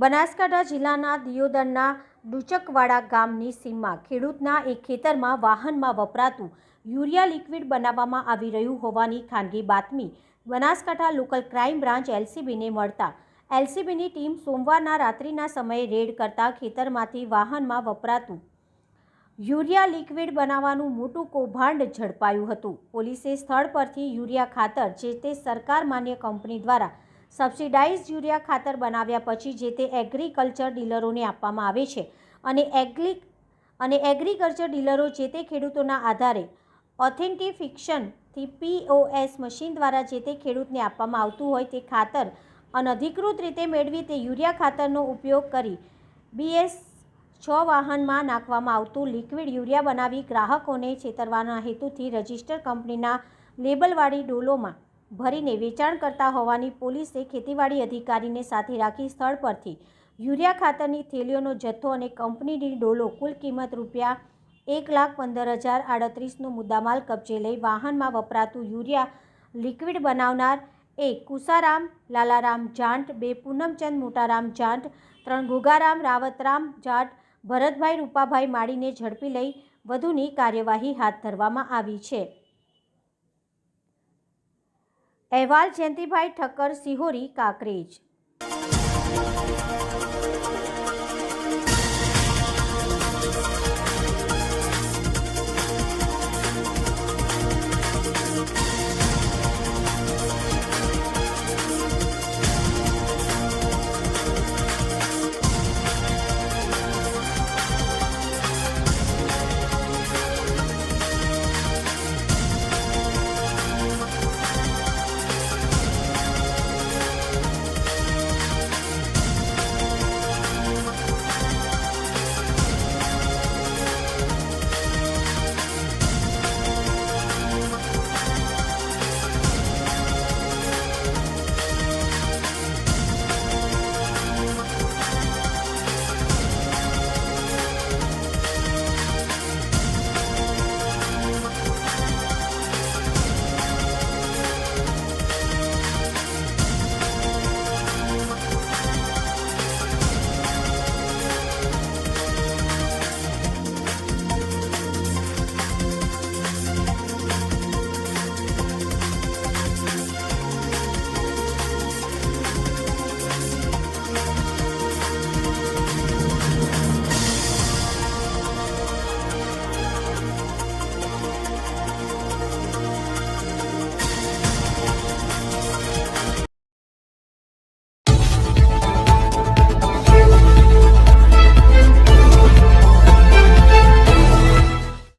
બનાસકાંઠા જિલ્લાના દિયોદરના ડુચકવાડા ગામની સીમમાં ખેડૂતના એક ખેતરમાં વાહનમાં વપરાતું યુરિયા લિક્વિડ બનાવવામાં આવી રહ્યું હોવાની ખાનગી બાતમી બનાસકાંઠા લોકલ ક્રાઇમ બ્રાન્ચ એલસીબીને મળતા એલસીબીની ટીમ સોમવારના રાત્રિના સમયે રેડ કરતા ખેતરમાંથી વાહનમાં વપરાતું યુરિયા લિક્વિડ બનાવવાનું મોટું કૌભાંડ ઝડપાયું હતું. પોલીસે સ્થળ પરથી યુરિયા ખાતર જે તે સરકાર માન્ય કંપની દ્વારા સબસિડાઇઝ યુરિયા ખાતર બનાવ્યા પછી જે તે એગ્રીકલ્ચર ડીલરોને આપવામાં આવે છે અને એગ્રી અને એગ્રીકલ્ચર ડીલરો જે તે ખેડૂતોના આધારે ઓથેન્ટિફિક્શનથી પીઓએસ મશીન દ્વારા જે તે ખેડૂતને આપવામાં આવતું હોય તે ખાતર અનધિકૃત રીતે મેળવી તે યુરિયા ખાતરનો ઉપયોગ કરી બીએસ છ વાહનમાં નાખવામાં આવતું લિક્વિડ યુરિયા બનાવી ગ્રાહકોને છેતરવાના હેતુથી રજિસ્ટર કંપનીના લેબલવાળી ડોલોમાં ભરીને વેચાણ કરતા હોવાની પોલીસે ખેતીવાડી અધિકારીને સાથે રાખી સ્થળ પરથી યુરિયા ખાતરની થેલીઓનો જથ્થો અને કંપનીની ડોલો કુલ કિંમત રૂપિયા એક લાખ પંદર હજાર આડત્રીસનો મુદ્દામાલ કબજે લઈ વાહનમાં વપરાતું યુરિયા લિક્વિડ બનાવનાર એક કુસારામ, લાલારામ જાંટ, બે પૂનમચંદ મોટારામ જાંટ, ત્રણ ગુગારામ રાવતરામ જાટ, ભરતભાઈ રૂપાભાઈ માળીને ઝડપી લઈ વધુની કાર્યવાહી હાથ ધરવામાં આવી છે. અહેવાલ જયંતિભાઈ ઠક્કર સિહોરી કાંકરેજ.